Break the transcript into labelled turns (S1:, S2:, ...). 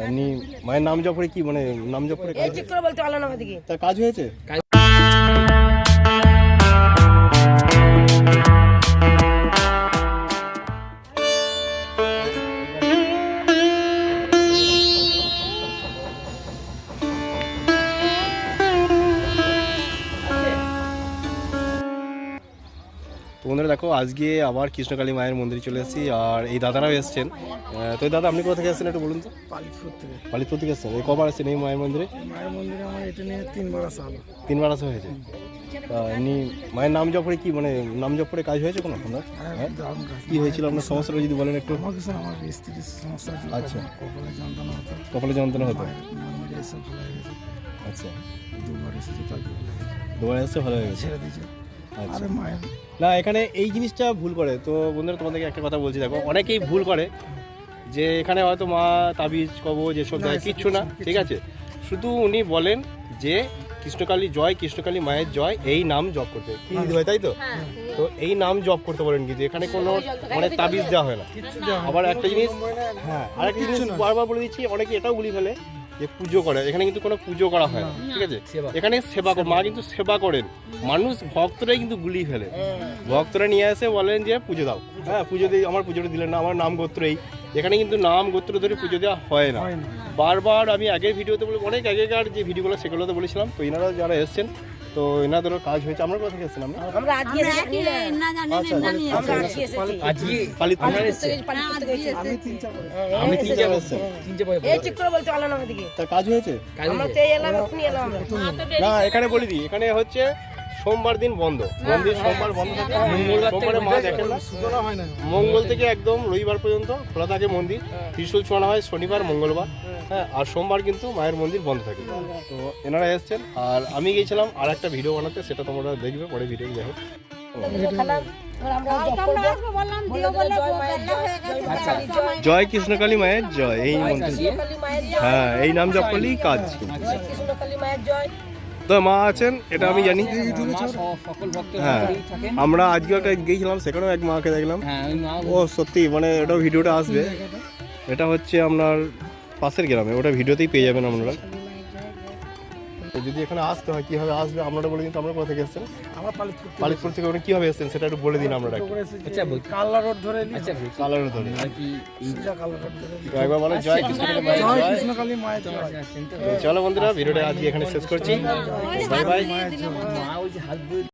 S1: এমনি মায়ের নাম জপ করে কি মানে নাম জপ করে
S2: এই চিত্র বলতে পারল না আমাদেরকে
S1: তার কাজ হয়েছে? তো বন্ধুরা দেখো আজকে আবার কৃষ্ণকালী মায়ের মন্দিরে চলে এসেছি আর এই দাদারাও এসেছেন। তো দাদা আপনি কোথা থেকে এসেছেন একটু বলুন তো?
S3: পালিতপুর থেকে।
S1: পালিতপুর থেকে এসেছেন। এই কবার এসেছেন এই মায়ের মন্দিরে?
S3: মায়ের মন্দিরে আমার এটা নিয়ে তিনবার আসা হলো
S1: তিনবার আসা হয়েছে। এমনি মায়ের নাম জপ করে কি মানে নাম জপ করে কাজ হয়েছে কোনো আপনার? হ্যাঁ? কি হয়েছিল আপনার সমস্যাটা যদি বলেন একটু?
S3: আমার স্ত্রীর সমস্যা
S1: আচ্ছা।
S3: কপালে যন্ত্রণা হতো।
S1: কপালে যন্ত্রণা
S3: হয়ে
S1: আচ্ছা।
S3: দুবার এসেছে
S1: দুবার এসে ভালো হয়ে গেছে
S3: আরে মায়ের।
S1: না এখানে এই জিনিসটা ভুল করে। তো বন্ধুরা তোমাদেরকে একটা কথা বলছি দেখো অনেকেই ভুল করে যে এখানে হয়তো মা তাবিজ কবজ এসব দেয় কিচ্ছু না ঠিক আছে? শুধু উনি বলেন যে কৃষ্ণকালী জয় কৃষ্ণকালী মায়ের জয় এই নাম জপ করতে। কি দিদি তাই তো? তো এই নাম জপ করতে বলেন কিন্তু এখানে কোনো মানে তাবিজ দেওয়া হয় না। আবার একটা জিনিস হ্যাঁ আর একটা জিনিস বারবার বলে দিচ্ছি অনেকে এটাও বলি ফেলে। যে পুজো করে এখানে কিন্তু কোনো পুজো করা হয় না ঠিক আছে? এখানে সেবা করে মা কিন্তু সেবা করেন। মানুষ ভক্তরাই কিন্তু গুলি ফেলে। ভক্তরা নিয়ে এসে বলেন যে পুজো দাও। হ্যাঁ পুজো দিয়ে আমার পুজোটা দিলেন না আমার নাম গোত্র এই। এখানে কিন্তু নাম গোত্র ধরে পুজো দেওয়া হয় না। বারবার আমি আগের ভিডিওতে বলে অনেক আগেকার যে ভিডিওগুলো সেগুলোতে বলেছিলাম তো এনারা যারা এসেছেন তো এনাদেরও কাজ হয়েছে। আমরা কোথা থেকে এসেছিলাম?
S2: আমরা আজকে এসেছি। না আমরা আজকে এসেছি।
S4: আজকে
S1: পালিত
S2: পালিত থেকে পালিত থেকে এসেছি।
S3: আমি তিন চার
S1: আমি তিন চার এসেছেন
S4: তিনটে বয়
S2: এই চিত্র বলতে পারল না আমাদেরকে
S1: কাজ হয়েছে?
S2: আমরা তো এলাম
S1: না এখানে বলি দিই এখানে হচ্ছে সোমবার দিন বন্ধ। মন্দির সোমবার বন্ধ থাকে। সোমবারে মা দেখেন না।
S3: হয়
S1: মঙ্গল থেকে একদম রবিবার পর্যন্ত খোলা থাকে মন্দির। ত্রিশুল ছোঁয়ানো হয় শনিবার মঙ্গলবার। হ্যাঁ। আর সোমবার কিন্তু মায়ের মন্দির বন্ধ থাকে। তো এনারা এসছেন। আর আমি গিয়েছিলাম আর একটা ভিডিও বানাতে সেটা তোমরা দেখবে পরে ভিডিও যাই হোক
S2: জয়
S1: কৃষ্ণকালী মায়ের জয় এই মন্ত্র
S2: জয়
S1: হ্যাঁ এই নাম জপ করলেই কাজ।
S2: কৃষ্ণকালী মায়ের জয়।
S1: তো মা আছেন এটা আমি জানি।
S4: ভক্ত
S1: হ্যাঁ আমরা আজকে একটা গিয়েছিলাম সেখানেও এক মাকে দেখলাম।
S4: হ্যাঁ
S1: ও সত্যি মানে ওটা ভিডিওটা আসবে। এটা হচ্ছে আপনার পাশের গ্রামে ওটা ভিডিওতেই পেয়ে যাবেন আপনারা। তো যদি এখানে আসতে হয় কীভাবে আসবে? আপনারা বলে দিন তো আমরা কোথা থেকে এসেছেন?
S3: আমরা পালিতপুর থেকে
S1: পালিতপুর থেকে ওখানে কীভাবে এসেছেন সেটা একটু বলে দিন
S3: আমরা
S4: আচ্ছা।
S3: কাল্লা রোড ধরে
S4: আচ্ছা
S3: কাল্লা রোড ধরে।
S1: একবার বলো জয় কৃষ্ণকালী মায়ের
S3: জয়।
S1: কৃষ্ণ
S3: কালী মায়ের জয়।
S1: চলো বন্ধুরা ভিডিওটা আজকে এখানে শেষ করছি। বাই বাই
S4: মা ওই যে হাত